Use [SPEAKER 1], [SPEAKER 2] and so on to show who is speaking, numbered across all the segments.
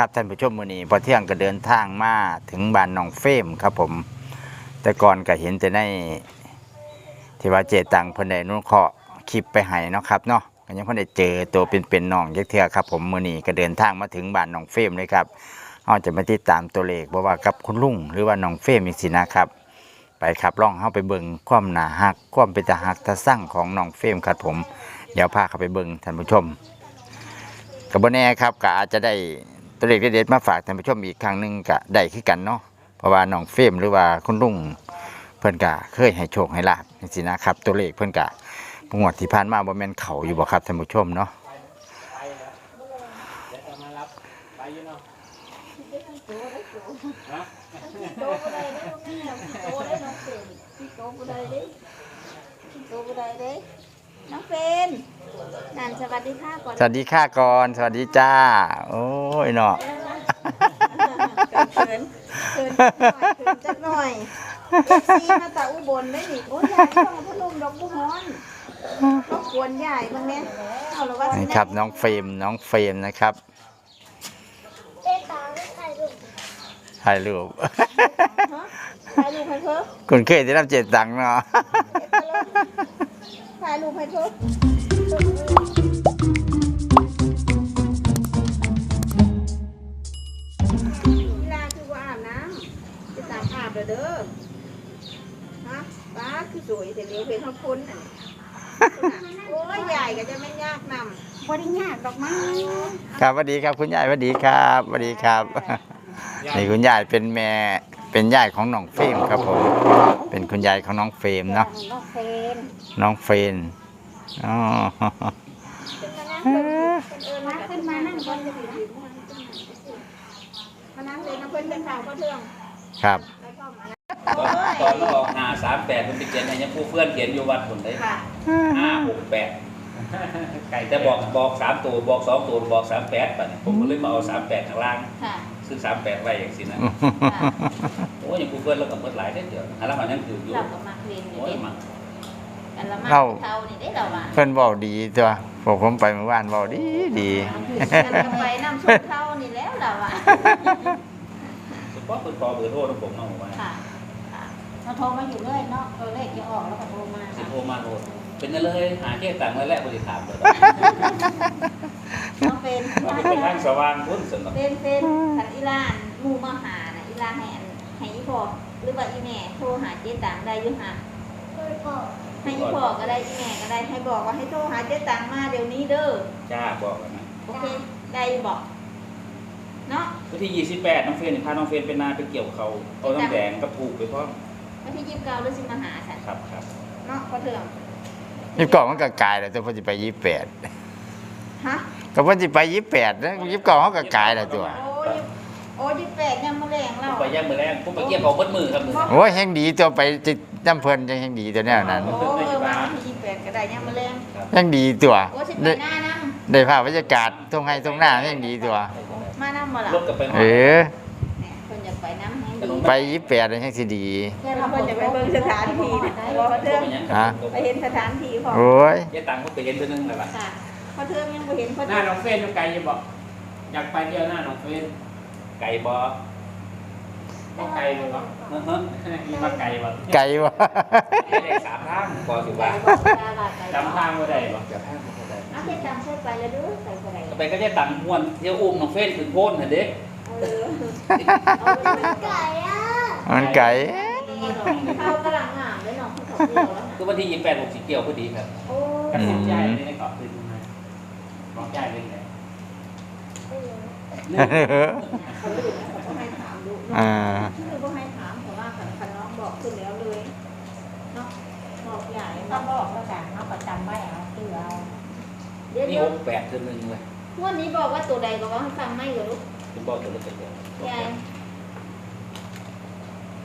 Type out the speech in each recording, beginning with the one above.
[SPEAKER 1] ครับท่านผู้ชมมือนี้พอเที่ยงก็เดินทางมาถึงบ้านหนองเฟมครับผม แต่ก่อนก็เห็นแต่ในที่ว่าเจตังเพิ่นได้นุ่นเคาะคลิปไปให้เนาะครับเนาะก็ยังเพิ่นได้เจอตัวเป็นๆน้องยักเทื่อครับผมมือนี้ก็เดินทางมาถึงบ้านหนองเฟมเลยครับเฮาจะมาติดตามตัวเลขบ่ว่ากับคุณลุงหรือว่าหนองเฟมอีกสินะครับ ไปครับล่องเฮาไปเบิ่งความหนาฮักความเป็นตาฮักตาสั่งของหนองเฟมครับผมเดี๋ยวพาเข้าไปเบิ่งท่านผู้ชมกับแน่ครับก็อาจจะได้ ตัวเลขเด็ดๆมาฝากท่านผู้ชมอีกครั้งหนึ่งก็ได้คือกันเนาะเพราะว่าน้องเฟมหรือว่าคุณลุงเพิ่อนก็เคยให้โชคให้ลาบจังซี่นะครับ ตัวเลขเพิ่อนก็งวดที่ผ่านมาบ่แม่นเขาอยู่บ่ครับท่านผู้ชมเนาะ
[SPEAKER 2] โตบ่ได้เด้อพี่โตได้ น้องเป็นพี่โตบ่ได้เด้พี่โตบ่ได้เด้น้องเป็นนั่นสวัสดีค่ะก่อน
[SPEAKER 1] สวัสดีค่ะก่อนสวัสดีจ้า โอ้ยเนาะ
[SPEAKER 2] เขินเขินเขินจักหน่อยเอฟซีมาตาอุบลได้นี่โอ้ยยายต้องเอาพัดลมดอกบุฮ้อนรบกวนยายบ้างแม่เอาละว่าสิ
[SPEAKER 1] นี่ครับน้องเฟรมน้องเฟรมนะครับถ่ายรูป
[SPEAKER 2] ฮะถ่ายรูปให้เพิ่ม
[SPEAKER 1] คุณเคยได้รับเจ็ดตังค์เนาะ
[SPEAKER 2] ถ่ายรูปให้เพิ่มเวลาคือว่าอาบน้ำจะตามอาบเด้อเด้อ ฮะป้าคือสวยแต่เลี้ยวเพลเขาพ้นน่ะโอ้ยใหญ่ก็จะไม่ยากนำบ่ได้ยากดอกไม้
[SPEAKER 1] ครับสวัสดีครับคุณยายสวัสดีครับสวัสดีครับนี่คุณยายเป็นแม่ เป็นยายของน้องเฟรมครับผม เป็นคุณยายของน้องเฟรมเนาะ
[SPEAKER 2] น้องเฟน
[SPEAKER 1] น้องเฟรนอ๋อ
[SPEAKER 2] มาขึ้นมานั่งบนจะถือมานั่งเลยนะเพื่อนเป็นข่าวก็เรื่อง
[SPEAKER 1] ครับ
[SPEAKER 2] ไปพ่อมา
[SPEAKER 3] ตอนตอนเราออกหาสามแปดมันไปเขียนในยังผู้เพื่อนเขียนอยู่วัดผลได้
[SPEAKER 2] ค่ะ
[SPEAKER 3] ห้าหกแปดแต่บอกบอกสามตัวบอกสองตัวบอกสามแปดป่ะเนี่ยผมก็เลยมาเอาสามแปดข้างล่าง
[SPEAKER 2] ค่ะ
[SPEAKER 3] ซึ่งสามแปดไว้อย่างสินะโอ้ยยังผู้เพื่อนเราก็เมื่อหลายได้เดียวอันละมันยังถืออยู่
[SPEAKER 2] เราก็มาเรียนอยู่
[SPEAKER 3] โอ้ย
[SPEAKER 2] เด็ก
[SPEAKER 3] มัน
[SPEAKER 2] อันละมา
[SPEAKER 1] เรา
[SPEAKER 2] เท่านี่ได้เราอะ
[SPEAKER 1] เพิ่นเว้าดีตัวพวกผมไปเมื่อวานเว้าดีดี
[SPEAKER 2] กันก็ไปน้ำส้มเท่านี่แล้วเราอะ
[SPEAKER 3] เฉพาะคนพอเบอร์โทรของผมเอาไว้
[SPEAKER 2] ค่ะเราโทรมาอยู่เรื่อยเนาะตัวเลขจะออกแล้วก็โทรมา
[SPEAKER 3] สิโทรมาโทร เป็นอะไรเลยหาแค่ต่างค์ไว้แล้วบริถามเลย
[SPEAKER 2] น้องเป็น
[SPEAKER 3] ว่าเป็นทางสว่างพุ่นสนุก
[SPEAKER 2] เป็นเป็นขันอีลานหมูมาหาน่ะอีลานให้อันให้อีพอหรือว่าอีแม่โทรหาเจ๊ตังได้อยู่ค่ะให้อีพอก็ได้อีแม่ก็ได้ให้บอกว่าให้โทรหาเจ๊ตังมาเดี๋ยวนี้เด้อ
[SPEAKER 3] จ้าบอกกันนะ
[SPEAKER 2] โอเคได้บอกเนาะ
[SPEAKER 3] วันที่ยี่สิบแปดน้องเฟรนพาน้องเฟรนไปนาไปเกี่ยวเขาเอาน้ำแดงกับผูกไปพร้อม
[SPEAKER 2] วันที่ยี่สิบเก้าหรือสิมาหาฉัน
[SPEAKER 3] ครับครับ
[SPEAKER 2] เนาะก็เถื่อน
[SPEAKER 1] ยี่สิบเก้ามันก็กลายแล้วตัวเพิ่นสิไปยี่สิบแปด
[SPEAKER 2] ฮะ
[SPEAKER 1] ก็เพิ่นสิไปยี่สิบแปดนะยี่สิบเก้าเขาก็กลายแล้วตัว
[SPEAKER 2] โอ้ยโอ้ยยี่สิบแปดยังมาแรง
[SPEAKER 3] ผ
[SPEAKER 2] เรา
[SPEAKER 3] มไปย่างมือแรงผมไปเกี่ยวเขาเบิดมือครับมือ
[SPEAKER 1] โอ้ยแห่งดีตัวไปจิน้ำเพิ่นจังแห่งดีตัวแนวนั้น
[SPEAKER 2] โอ้เออมาวันที่ยี่สิบแปดก็ได้ยังมาแรง
[SPEAKER 1] แห่งดีตัว
[SPEAKER 2] โอ้สิไป
[SPEAKER 1] ได้
[SPEAKER 2] หน้านั่ง
[SPEAKER 1] ได้ภาพบรรยากาศตรงให้ตรงหน้าแห่งดีตัว
[SPEAKER 2] มานั่งมาหลั
[SPEAKER 3] รถกับไปหอ
[SPEAKER 1] เออ
[SPEAKER 2] ไป
[SPEAKER 1] ยี่สิบแปดแห่งสิดี
[SPEAKER 2] แค่เราคนจะไปเบิ่งสถานที่นะเพราะเทื่อง
[SPEAKER 1] ฮะ
[SPEAKER 2] ไปเห็นสถานที่ของ
[SPEAKER 1] โอ้ย
[SPEAKER 3] เจ๊ตังค์ก็ไปเห็นตัวนึงแล้วล่ะ
[SPEAKER 2] ค่ะเพราะเทื่องยังไม่เห็นเพราะ
[SPEAKER 4] หน้าน้องเฟนอยู่ไกลอยู่บอกอยากไปเที่ยวหน้าน้องเฟน
[SPEAKER 3] ไก่บอ
[SPEAKER 4] ก็ไกลเลยบอก
[SPEAKER 3] เฮ้อเฮ้อ
[SPEAKER 4] มีมาไกลบอก
[SPEAKER 1] ไกลวะ
[SPEAKER 3] ได้สามทางบอสิ
[SPEAKER 2] ไก่
[SPEAKER 3] ว่า
[SPEAKER 2] บอกดาราไก่
[SPEAKER 4] จำทางไม่ได้บอก
[SPEAKER 3] จะทางบ่ได้
[SPEAKER 2] เอาแค่จำใช่ไปแล้วดูใส่ไป
[SPEAKER 3] ก็ไปก็เจ๊ตังค์ม่วนเที่ยวอุ้มน้องเฟนขึ้นโพนน่ะเด็ ก
[SPEAKER 2] เออเอาไปไก่อะ
[SPEAKER 1] มันไกล
[SPEAKER 2] เขากำลังงามเลยน้องเขาเดียวแล้ว
[SPEAKER 3] คือวันที่ยี่แปดหกสิเกี่ยวพอดีครับ
[SPEAKER 2] โอ้
[SPEAKER 4] กระสิบใจเลยในเกาะตื่นมาบอกใจเลยเลย
[SPEAKER 2] เขาดูนะเขาให้ถามดู
[SPEAKER 1] อ่า
[SPEAKER 2] คือเขาให้ถามเพราะว่าคันน้องบอกขึ้นแล้วเลยเนาะบอกใหญ่
[SPEAKER 5] ก็บอกแล้วกันเขาก็จำไว้เอาคือเอา
[SPEAKER 2] เดี๋ยว
[SPEAKER 3] นี่
[SPEAKER 2] เดี๋ยว
[SPEAKER 3] หกแปดเท่านึงเลย
[SPEAKER 2] วันนี้บอกว่าตัวใดก็ว่าให้ฟังไม่เหรอลูก
[SPEAKER 3] คุณบอกตัวเล็กเดียวยา
[SPEAKER 2] ย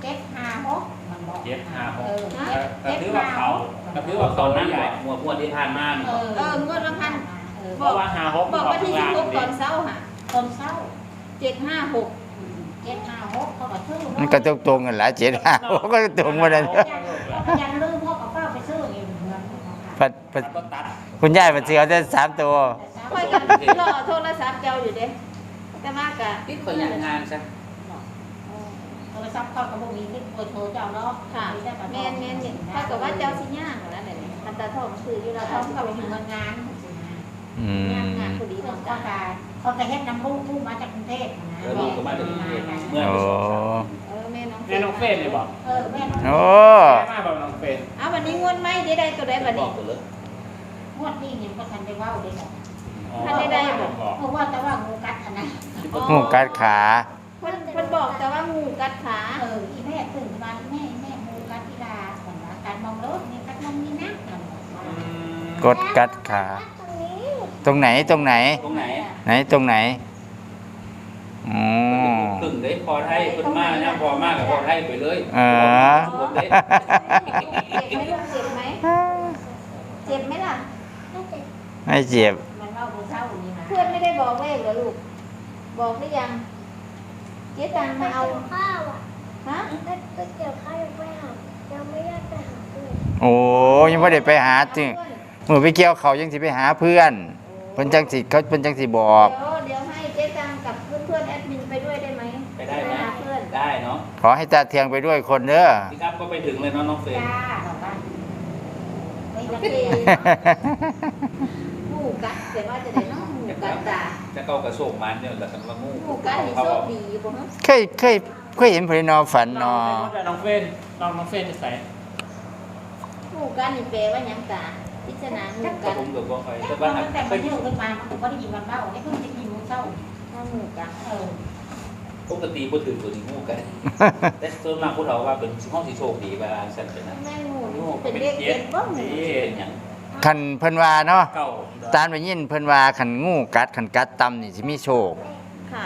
[SPEAKER 5] เจ็ดห้าหกมันบอก
[SPEAKER 4] เจ็ดห้าห
[SPEAKER 5] เอกอ
[SPEAKER 4] ก็ถือว่าเขาก็ถือว่า
[SPEAKER 3] ต
[SPEAKER 4] เขา
[SPEAKER 3] อน
[SPEAKER 4] นั้
[SPEAKER 3] นั้นน
[SPEAKER 4] ใหญ่
[SPEAKER 3] หัวพวดที่ผ่านมานี่
[SPEAKER 5] เออ
[SPEAKER 2] เอองวดละพัน
[SPEAKER 5] เออ
[SPEAKER 4] เพราะว่าห้าหก
[SPEAKER 2] บอกว่าที่สิบหกตอนเช้าค่ะ
[SPEAKER 5] ต้นเศร้า
[SPEAKER 2] เจ็ดห้าหก
[SPEAKER 5] เจ็ดห้าหกเขาก็ซื้อ
[SPEAKER 1] มันก็ตรงตรงๆกันแหละเจ็ดห้าก็ตรงมาเลย
[SPEAKER 5] ยังลืมพวกกับเป้าไปซื้อเองเหมือนกัน
[SPEAKER 1] พัดพัด
[SPEAKER 3] ก็ตัด
[SPEAKER 1] คุณยายมันเสียวได้สามตัว
[SPEAKER 2] ค่อยกันรอโทรศัพท์เจ้าอยู่เด้ แต่ว่ากะ
[SPEAKER 3] ติดก็ยังงานซะ
[SPEAKER 5] โทรศัพท์เข้ากับพวกนี้ที่เปิดโทรเจ้าเนาะ
[SPEAKER 2] ค่ะแม่นแม่นเนี่ยถ้าเกิดว่าเจ้าสิย่างเหรอนั่นแหละมันตาทองคืออยู่แล้ว
[SPEAKER 5] เขา
[SPEAKER 2] ท้อง
[SPEAKER 5] เข้า
[SPEAKER 2] เขา
[SPEAKER 5] ไป
[SPEAKER 2] ไป
[SPEAKER 5] ทำ
[SPEAKER 2] หางา
[SPEAKER 5] น
[SPEAKER 1] อืม
[SPEAKER 2] งานงานพอดี
[SPEAKER 5] ที่
[SPEAKER 2] ต้
[SPEAKER 5] ต้
[SPEAKER 2] อ
[SPEAKER 5] องง
[SPEAKER 2] กา
[SPEAKER 5] การรเขาจะเฮ็ดน้ำลูกลูกมาจากกรุงเทพนะ
[SPEAKER 3] แล้วลูกก็มาถึงกรุงเทพเมื่อ
[SPEAKER 1] โอ้
[SPEAKER 3] ไปสองสาม
[SPEAKER 2] เออแม่น้อง
[SPEAKER 4] แม่น้องเฟนเลยบอก
[SPEAKER 5] เออแม่น้อง
[SPEAKER 1] โอ้
[SPEAKER 4] แม่มาบอกน้องเฟน
[SPEAKER 2] เอาวันนี้งวดไหมได้ได้ตัวได้บัด
[SPEAKER 3] บ
[SPEAKER 2] นี้
[SPEAKER 3] อกกันเลย
[SPEAKER 5] งวดนี้ยังก็ทันได้ว่าได้หร อั
[SPEAKER 2] นได้บ
[SPEAKER 4] อก
[SPEAKER 5] เพราะว่าแต่ว่างูกัดอันนั้น
[SPEAKER 1] งูกัดขา
[SPEAKER 2] เพิ่นเพิ่นบอกแต่ว่างูกัดขา
[SPEAKER 5] เอออีแม่ตื่นมาแม่แม่งูกัดที่ดาก่อนนะการมองรถนี่กัดมองนี่นะ
[SPEAKER 1] กดกัดขา ตรงไหนตรงไหน
[SPEAKER 3] ตรงไหน
[SPEAKER 1] ไหนตรงไหนอ๋
[SPEAKER 3] ตึงได้พอไทยเพิ่นมาเนี่พอมากกับพอไทยไปเลย
[SPEAKER 1] เออ
[SPEAKER 3] ผมเด้
[SPEAKER 2] เจ็บไหมเจ็บไหมเจ็บไหมล่ะ
[SPEAKER 1] ไม่เจ็บ
[SPEAKER 2] พื่อนไม่ได้บอกเลขเหรอลูก บอกหรือยัง เจ๊ตังมาเอา
[SPEAKER 6] ข้าวอะ
[SPEAKER 2] ฮะ
[SPEAKER 6] ถ้าเกี่ยวข้าวยังไม่หายังไม่ได้ไปหาเพื่อน
[SPEAKER 1] โอ้ยังไม่ได้ไปหาจึงมือไปเกี่ยวเขายังสิไปหาเพื่อนเพิ่นจังสิเขาเพิ่นจังสิบอก
[SPEAKER 2] เดี๋ยวเดี๋ยวให้เจ๊ตังกับเพื่อนเพื่อนๆแอดมินไปด้วยได้ไหม
[SPEAKER 3] ไปได้ไหม
[SPEAKER 2] หาเพื่อน
[SPEAKER 3] ได้เนาะ
[SPEAKER 1] ขอให้ตาเทียงไปด้วยคนเด้อ
[SPEAKER 3] พี่ครับก็ไปถึงเลยเนาะน้องเฟรน
[SPEAKER 5] จ้าบอกว่าไม่
[SPEAKER 2] โอ
[SPEAKER 5] จะ
[SPEAKER 2] เค
[SPEAKER 5] เป็น
[SPEAKER 2] หมูกัดแต่ว่าจะได้เน้องหมู กัดจ้า
[SPEAKER 3] จะเข้ากระโศกมันเนี่ยแต่กันว่างู
[SPEAKER 2] หมูกัดนี่โชคดีบ่ฮะ
[SPEAKER 1] เคยเคยเคยเห็นเพลนอฝันนอ
[SPEAKER 4] น้องเฟนน้องน้องเฟนจะใส่
[SPEAKER 2] หมูกัดนี่แปลว่าหยังตาพิจารณาหมู
[SPEAKER 3] แต่
[SPEAKER 2] กัด
[SPEAKER 3] ผมเกือบบอกไป
[SPEAKER 5] แต่
[SPEAKER 3] แต่
[SPEAKER 5] ว่า
[SPEAKER 3] ว่า
[SPEAKER 5] ตั้งแต่
[SPEAKER 3] เค
[SPEAKER 5] มัน
[SPEAKER 3] ย
[SPEAKER 5] เที่ยวขึ้นมามันก็ได้ยินมันเล่าไอ้เพิ่งจะกินงูเศร้า
[SPEAKER 2] ถ้าหมูกัด
[SPEAKER 5] เออ
[SPEAKER 3] ปกติบ่ถือตัวนี้งูกัน แต่ส่วนมากพวกเราว่าเป็นห้องสีโชคดีว่าสั่นเป็นนั้น
[SPEAKER 2] แม่หมูนี่เป็นเลขเจ็ดบ่หมู
[SPEAKER 3] นี่เป็นหยัง
[SPEAKER 1] คันเพิ่นว่าเนาะ
[SPEAKER 4] เก่า
[SPEAKER 1] ตามไปยินเพิ่นว่าคันงูกัดคันกัดตำนี่สิมีโชค
[SPEAKER 2] ค่ะ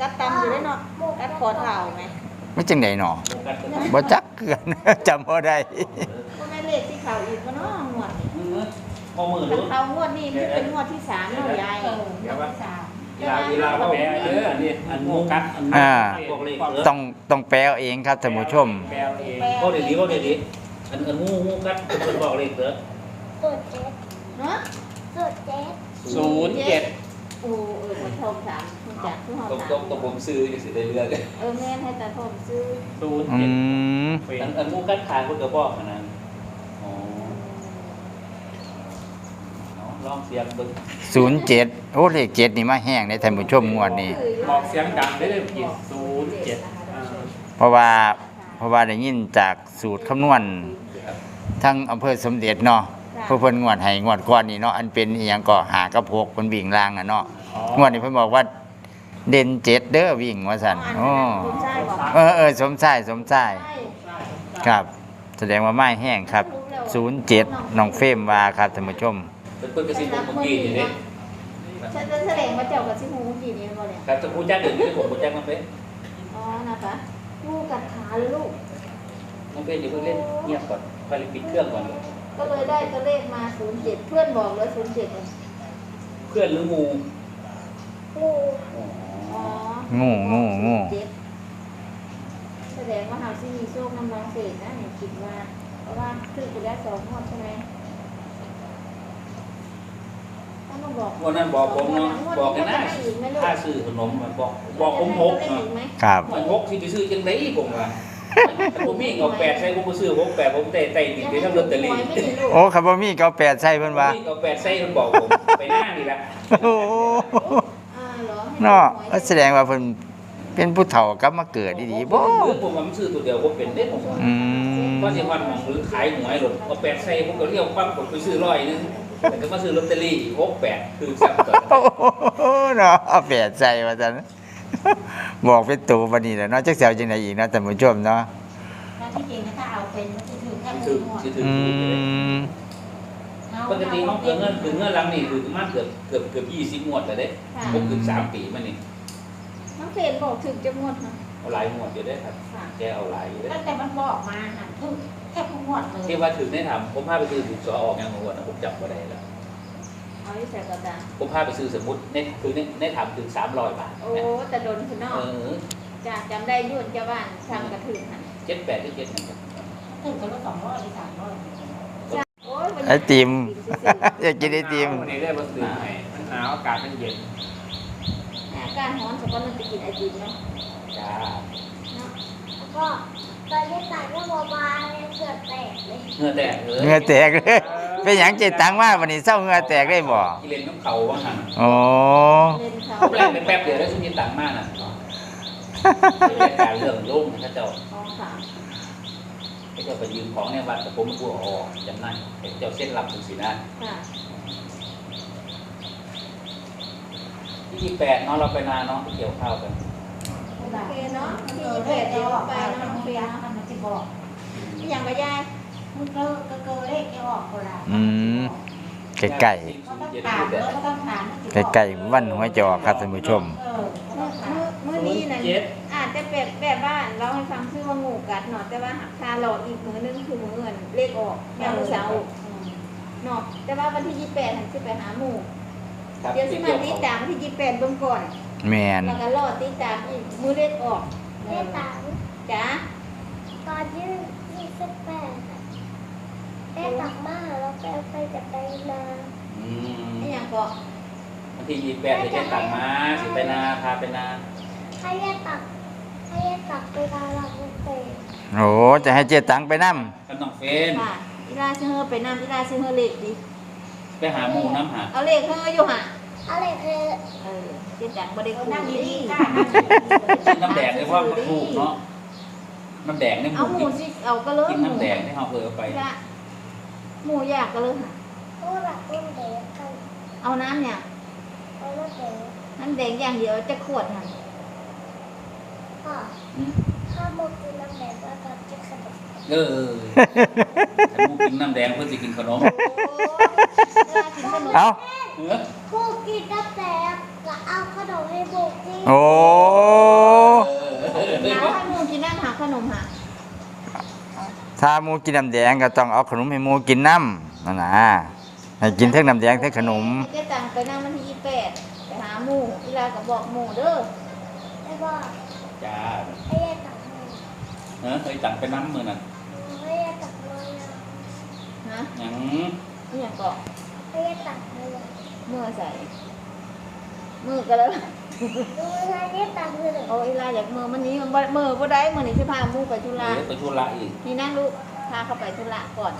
[SPEAKER 2] กัดตำอยู่ได้เนาะกัดคอเท้าไหม
[SPEAKER 1] ไม่จังได๋หนอ
[SPEAKER 3] งูกันตัว
[SPEAKER 1] บ่จักเกือนจำบ่ได้
[SPEAKER 2] ก็แม่เลขที่เขาอีกบ่เนาะงวดนี้
[SPEAKER 3] มือพอมือ
[SPEAKER 2] คัน
[SPEAKER 3] รู้
[SPEAKER 2] เขางวดนี้มันเป็นงวดที่สามเนาะยาย
[SPEAKER 5] เออเดี๋ยวว่าสาว
[SPEAKER 3] เวลาเวลาว่าแปลเด้ออันนี้อันงูกัดอัน
[SPEAKER 1] อ่า
[SPEAKER 3] บอกเลยเด้อ
[SPEAKER 1] ต้องต้องแปลเอาเองครับท่านผู้ชม
[SPEAKER 4] แปลเอง
[SPEAKER 3] ก็ดีๆก็ดีๆอันอันงูงูกัดเป็นคนบอกเลยเด้อ
[SPEAKER 6] สูตรเจ็ด
[SPEAKER 2] เนาะ
[SPEAKER 6] สูตรเจ็ด
[SPEAKER 4] ศูนย์เจ็ด
[SPEAKER 2] โอ้เออมาทมสามคุณจักคือเฮา
[SPEAKER 3] ตก
[SPEAKER 2] สาม
[SPEAKER 3] ตกตกผมซื้อจะสิได้เลือก
[SPEAKER 2] เออแม่นให้ตาทมซื้อ
[SPEAKER 4] ศูนย์
[SPEAKER 1] อื
[SPEAKER 4] เจ็ด
[SPEAKER 1] ม
[SPEAKER 4] เฟ
[SPEAKER 3] อั
[SPEAKER 4] น
[SPEAKER 3] นอันงูกัดขาคนก็บอกอันนั้นอ๋อลองเสียงเบิ่ง
[SPEAKER 1] 07โอ้เลข7นี่มาแห้งในท่านผู้ชมงวดนี้
[SPEAKER 4] บอกเสียงดังได้เลยผิดศูนย์เจ็ดอ่า
[SPEAKER 1] เพราะว่าเพราะว่าได้ยินจากสูตรคำนวณทั้งอำเภอสมเด็จเนาะ เพื่อเพิ่นงวดให้งวดก่อนนี่เนาะอันเป็นอีหยังก็หากระพกเพิ่นวิ่งล่างอะเนาะ
[SPEAKER 4] อ๋อง
[SPEAKER 1] วดนี้เพิ่นบอกว่าเด่นเจ็ดเด้อวิ่งว่าซั่น
[SPEAKER 2] อ๋
[SPEAKER 1] โอ้
[SPEAKER 2] คุณชายบอก
[SPEAKER 1] เออเออสมชายสมชาย
[SPEAKER 2] ใช่
[SPEAKER 1] ครับ แสดงว่าไม้แห้งครับ07น้องเฟรมว่าครับท่านผู้ชม
[SPEAKER 3] เป็นเพิ่นกระซิบผมเมื่อกี้นี่เด้
[SPEAKER 2] ฉันจะแสดงว่าเจ้ากับสิฮู้กี่นี้บ่เนี่ย
[SPEAKER 3] ครับจะพูดจักเดี๋ยวนี้ผมพูดจักน้องเป้น
[SPEAKER 2] อ๋อนะคะลูกกัดขาเลยลูก
[SPEAKER 3] น้องเป้นอย่าเพิ่งเล่นเงียบก่อนค่อยปิดเครื่องก่อน
[SPEAKER 2] ก็เลยได้ตัวเลขมา07เพื่อนบอกเลย07เนี่ย
[SPEAKER 3] เพื่อนหรืองู
[SPEAKER 6] งู
[SPEAKER 2] อ๋อ
[SPEAKER 1] งูงูงู
[SPEAKER 2] เจ็ดแสดงว่าเฮาสิมีโชคนำน้องเศษนะเนี่ยคิดว่า เพราะว่าคือไปแล้วสองงวดใช่ไหมต้องบอก
[SPEAKER 3] วันนั้นบอกผมเนาะบอกกันนะถ้าซื้อขนมมาบอกบอกผมหก
[SPEAKER 2] ได้
[SPEAKER 3] เนาะ
[SPEAKER 2] อีกไหม
[SPEAKER 1] ครับ
[SPEAKER 3] มันหกที่ไปซื้อจังไดผมว่าแต่ ผมมีเอาแปดใส่ผมก็ซื้อหกแปดผมเตะเตะติดไปทั้งลอตเตอรี่
[SPEAKER 2] ไม่มีลูก
[SPEAKER 1] โอ้ครับบ่มีก็แปดใส่เพิ่นว่า
[SPEAKER 3] มีเอาแปดใส่มันบอกผมไปหน้านี่แหละ
[SPEAKER 1] โอ้
[SPEAKER 2] อ่าเหรอ
[SPEAKER 1] เนาะก็แสดงว่าเพิ่นเป็นผู้เฒ่ากลับมาเกิดดีๆบ่
[SPEAKER 3] หรือผมว่ามันซื้อตัวเดียวผมเป็นได้ผมว่า
[SPEAKER 1] อืม
[SPEAKER 3] เพราะสิวันหมองหรือขายหวยหลดเอาแปดใส่ผมก็เรียกปั๊บผมไปซื้อร้อยหนึงแต่ก็มาซื้อลอตเตอรี่หกแปดคือสั่งก่อน
[SPEAKER 1] โอ้โหเนาะเอาแปดใส่ว่าซั่น บอกเป็นตัวบัดนี้แหละเนาะจักสิเอาจังไดอีกเนาะท่านผู้ชมเนาะ
[SPEAKER 5] แล้วที่จริงนะถ้าเอาเป็นมันจะถือแค่
[SPEAKER 3] ถื
[SPEAKER 5] มื
[SPEAKER 3] อ
[SPEAKER 5] อหมด
[SPEAKER 3] สิถือ
[SPEAKER 1] อื
[SPEAKER 3] ถูกเลย
[SPEAKER 1] ม
[SPEAKER 3] ปกติห้องเกินเงินถึงเงินหลังนี่คือประมาณเกือบเกือบเกือบยี่สิบงวดเลยเด้
[SPEAKER 2] ค่ะ
[SPEAKER 3] ผมถึงสามปีมานี่
[SPEAKER 2] น้องเฟรนบอกถึงจะงวดนะ
[SPEAKER 3] เอาหลายงวดอยู่ได้ครับ
[SPEAKER 2] ค่ะ
[SPEAKER 3] แกเอาหลายอยู่ได้
[SPEAKER 5] ตั้งแต่มันบอกมาหันทุกแค่ทุกงวดเลย
[SPEAKER 3] ที่ว่าถึงได้ทำผมพาไปซื้อถูกสอออกยังงวดนะผมจำไม่ได้แล้ว
[SPEAKER 2] เอาที่ใส่กระดาษ
[SPEAKER 3] ผมพาไปซื้อสมมติในคือในในทำถึงสามร้อยบาท
[SPEAKER 2] โอ้แต่โดนคือนอก
[SPEAKER 3] เออ
[SPEAKER 2] จะจำได้ยุ่นเจ้าบ้านทำกระถึงหัน
[SPEAKER 3] เจ็ดแปดที่เจ็ดนะครับ
[SPEAKER 5] ถึงกันละสองร้อยหรือสามร้อย
[SPEAKER 2] โอ้ยวันนี้
[SPEAKER 1] ไอติม
[SPEAKER 2] ซื่อ
[SPEAKER 1] อยากกินไอติม
[SPEAKER 4] วันนี้ได้มาซื้อให้มันหนาวอากาศมันเย็น
[SPEAKER 2] ๆหาอาการร้อนสักวันมันจะกินไอติมเนาะ
[SPEAKER 3] จ้า
[SPEAKER 2] เนาะ
[SPEAKER 6] แล้วก็ตอนที่ตัดก็บอกว่าเนี่ยเกือบแตกเลย
[SPEAKER 3] เหงื่อแตกเลย
[SPEAKER 1] เหงื่อแตกเลย เป็นหยังเจตังมาวันนี้เศร้าเหงื่อแตกได้บ่
[SPEAKER 3] กิเลนน้ำเขาว่างหัน
[SPEAKER 1] โอ้
[SPEAKER 2] เล่นเขา
[SPEAKER 3] ผมแรกเป็นแป๊บเดียวได้สุนิตังมากน่ะเป็นรายการเรื่องโล่งนะข้าเจ้า
[SPEAKER 2] ท้องสาม
[SPEAKER 3] ข้าเจ้าไปยืมของในวัดแต่ผมมาพูดออกจำนั่นข้าเจ้าเส้นลำถึงสีนะ
[SPEAKER 2] ค่ะ
[SPEAKER 3] ที่ที่แปดเนาะเราไปนานเนาะไปเกี่ยวข้าวกัน
[SPEAKER 2] โอเคเนาะที่
[SPEAKER 5] เออ
[SPEAKER 2] ยี่
[SPEAKER 5] เล
[SPEAKER 2] สิบ
[SPEAKER 5] ข
[SPEAKER 2] เอ็ด
[SPEAKER 5] จะ
[SPEAKER 2] เดี๋ยว
[SPEAKER 5] ออก
[SPEAKER 2] ไป
[SPEAKER 5] ไป
[SPEAKER 2] เนาะ
[SPEAKER 5] มัน
[SPEAKER 2] เฟีย
[SPEAKER 5] มันจะบอก
[SPEAKER 2] ที่ยังไปยาย
[SPEAKER 5] มึงก็ก็เกิเลขจะออกคนละ
[SPEAKER 1] อืมใกล้
[SPEAKER 5] ก็ต้องถามแล้วก็ต้องถาม
[SPEAKER 1] ๆใกล้ๆวันหัวจะออกครับท่านผู้ชม
[SPEAKER 5] เออก็
[SPEAKER 2] เมื่
[SPEAKER 5] ต้องถาม
[SPEAKER 2] อเมื่อนี้นั่น
[SPEAKER 3] เจ็ด
[SPEAKER 2] อาจจะแบบแบบบ้านเราให้ฟังชื่อว่างูกัดเนาะแต่ว่าหักคาหลอดอีกมือนึงคือมือเงินเลขออกยามมื้อเสาร์เนาะแต่ว่าวันที่ยี่สิบแปดหันสิไปหาหมู่
[SPEAKER 3] ครับ
[SPEAKER 2] เดี๋ยวสิมาติดตามวันที่ยี่สิบแปดเบิ่งก่อน
[SPEAKER 1] แมน
[SPEAKER 2] แล้วก็รอติดตามอีกมือเลขออก
[SPEAKER 6] แม่ตัง
[SPEAKER 2] จ้า
[SPEAKER 6] ตอนที่ยี่สิบแปดอะ แม่ตักมาแล้วแกไปจะไปนา
[SPEAKER 3] อืม
[SPEAKER 2] ไอ้หยังก็
[SPEAKER 3] วันที่ยี่สิบแปดจะตังมาสิไปนาพาไปนา
[SPEAKER 6] ให้แม่ตักให้แม่ตักไปนาหลังเตะ
[SPEAKER 1] โอ้จะให้เจตังไปนํ
[SPEAKER 3] กับน้องเฟน
[SPEAKER 2] ค่ะอีลาซื้อเฮอไปนำอีลาซื้อเฮอเลขดิ
[SPEAKER 3] ไปหาหมูน้ำหา
[SPEAKER 2] เอาเลขเฮออยู่ห่ะ
[SPEAKER 6] อะไรคือ
[SPEAKER 2] เออเจ๊จังบ่ได้
[SPEAKER 5] เออ
[SPEAKER 2] คุย
[SPEAKER 5] นั่ง
[SPEAKER 2] ดี
[SPEAKER 5] ดีๆ
[SPEAKER 2] ๆ
[SPEAKER 5] ค่ะนั่งดี
[SPEAKER 3] กินน้ำแดงเลยเพราะมันถูกเนาะน้ำแดงเนี่ยห
[SPEAKER 2] เอาห
[SPEAKER 3] มู
[SPEAKER 2] มูสิเอาก็เลย
[SPEAKER 3] กินน้ำแดงที่เขาเคยเอาไป
[SPEAKER 2] จ้ะ หมูอยากก็เลยค่ะ
[SPEAKER 6] ผู้หลักผู้เด็กกัน
[SPEAKER 2] เอาน้ำเนี่ย
[SPEAKER 6] เอาแล้วเด็ก
[SPEAKER 2] น้ำแดงอย่างเดียวจะขวดค่ะ
[SPEAKER 6] พ่อ
[SPEAKER 3] อืม
[SPEAKER 6] ถ้าโมกินน้ำแดงก็ตอนจะขนม
[SPEAKER 3] เออถ้าหมูกินน้ำแดงเพื่อจะกินขนม
[SPEAKER 1] เอา
[SPEAKER 3] เออ
[SPEAKER 6] ผู้กินน้ำแดงก็เอาขนมให้บุกที่
[SPEAKER 1] โอ้
[SPEAKER 2] หาให้หมูกินน้ำหาขนมหา
[SPEAKER 1] ถ้าหมูกินน้ำแดงก็ต้องเอาขนมให้หมูกินน้ำนั่นนะให้กินทั้งน้ำแดงทั้งขนม
[SPEAKER 2] เจ๊จังไปนั่งวันที่ยี่สิบแปดไปหาหมูอีลาก็บอกหมูเด้อ
[SPEAKER 6] ไอ้บอก
[SPEAKER 3] จ้า
[SPEAKER 6] ไอ้แย่ตักมือ
[SPEAKER 3] เออเคยตังไปน้ำมือนั่น
[SPEAKER 6] ไอ้แย่ตักมือนะ
[SPEAKER 2] ฮะ
[SPEAKER 3] หยัง
[SPEAKER 2] นี่อย่างก็
[SPEAKER 6] ไอ้แย่ตักมือ
[SPEAKER 2] มือใส่มือก็แล้ว
[SPEAKER 6] ดูไอ้แย่ตักมือเลย
[SPEAKER 2] โอ้อีลาอยากมือมันนี้มันบ่มือบ่ได้มือนี่สิพาหมูไปธุ
[SPEAKER 3] เอ
[SPEAKER 2] ระ
[SPEAKER 3] อไปชุระอีก
[SPEAKER 2] นี่นั่งลูกพาเขาไปธุระก่อน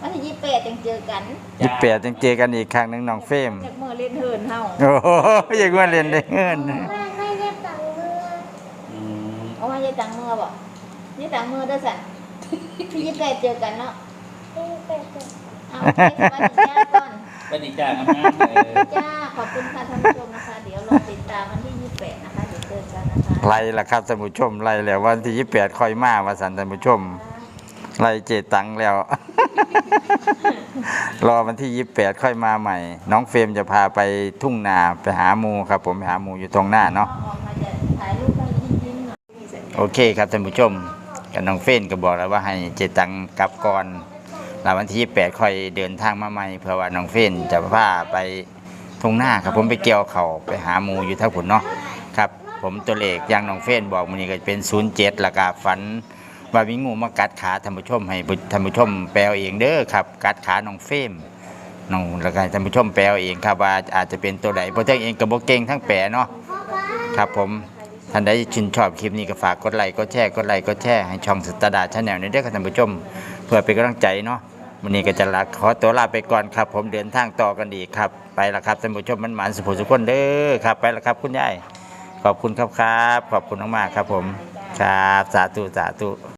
[SPEAKER 2] วันที่ยี่สิบแปดจังเจอกัน
[SPEAKER 1] ยี่แปดจังเจอกันอีกครั้งหนึงน้องเฟรม
[SPEAKER 2] จากมือเล่นเหินเฮา
[SPEAKER 1] โอ้โหอยังว่าเล่นได้เงิน
[SPEAKER 6] แม่ไม่แย่ตักมือ
[SPEAKER 3] อืม
[SPEAKER 2] เอาว่าจะตังมือบ่นี่ตังมือเด้อสันที่ยี่สิบแปดเจอกันเนาะ
[SPEAKER 6] ไอ้เป็ด
[SPEAKER 2] เอาไปสวัสดีจ้าก่อน
[SPEAKER 3] ไปดีจ้างามๆเออ
[SPEAKER 2] จ้า ขอบคุณค่ะท่านผู้ชมนะคะ เดี๋ยวรอติดตามวันที่ยี่สิบแปดนะคะ เดี๋ยวเจอกันนะคะ
[SPEAKER 1] ไล่ละครับท่านผู้ชมไล่แล้ววันที่ยี่แปดค่อยมาว่าสันท่านผู้ชมไล่เจตังแล้ว รอวันที่ยี่แปดค่อยมาใหม่ น้องเฟรมจะพาไปทุ่งนาไปหาหมูครับ ผมไปหาหมูอยู่ตรงหน้าเนาะ
[SPEAKER 2] ออกมาจะถ่ายรูปให้ยิ้มๆหน่อยมีสัญญาณ
[SPEAKER 1] โอเคครับท่านผู้ชมกับน้องเฟรนก็บอกแล้วว่าให้เจตังกลับก่อน แล้ววันที่แปดค่อยเดินทางมาใหม่เพื่อว่าน้องเฟนจะพาไปทุ่งหน้าครับผมไปเกี่ยวเขาไปหาหมูอยู่ท่าผุนเนาะครับ ผมตัวเลขอย่างน้องเฟนบอกมันนี้ก็เป็นศูนย์เจ็ดละกาฝันว่ามีงูมากัดขาท่านผู้ชมให้ท่านผู้ชมแปลเองเด้อครับ กัดขาน้องเฟมน้องแล้วก็ท่านผู้ชมแปลเองครับว่าอาจจะเป็นตัวใดเพราะเจ้าเองกับโบเก่งทั้งแปลเนาะครับผมท่านใดชื่นชอบคลิปนี้ก็ฝากกดไลค์กดแชร์กดไลค์กดแชร์ให้ช่องสตาร์ดาชาแนลนี้ด้วยครับท่านผู้ชม เพื่อเป็นกำลังใจเนาะ วันนี้ก็จะลาขอตัวลาไปก่อนครับ ผมเดินทางต่อกันดีครับ ไปละครับท่านผู้ชมมันหมานสุภสุคนเด้อครับ ไปละครับคุณยายขอบคุณครับครับ ขอบคุณมากๆครับผมครับสาธุสาธุ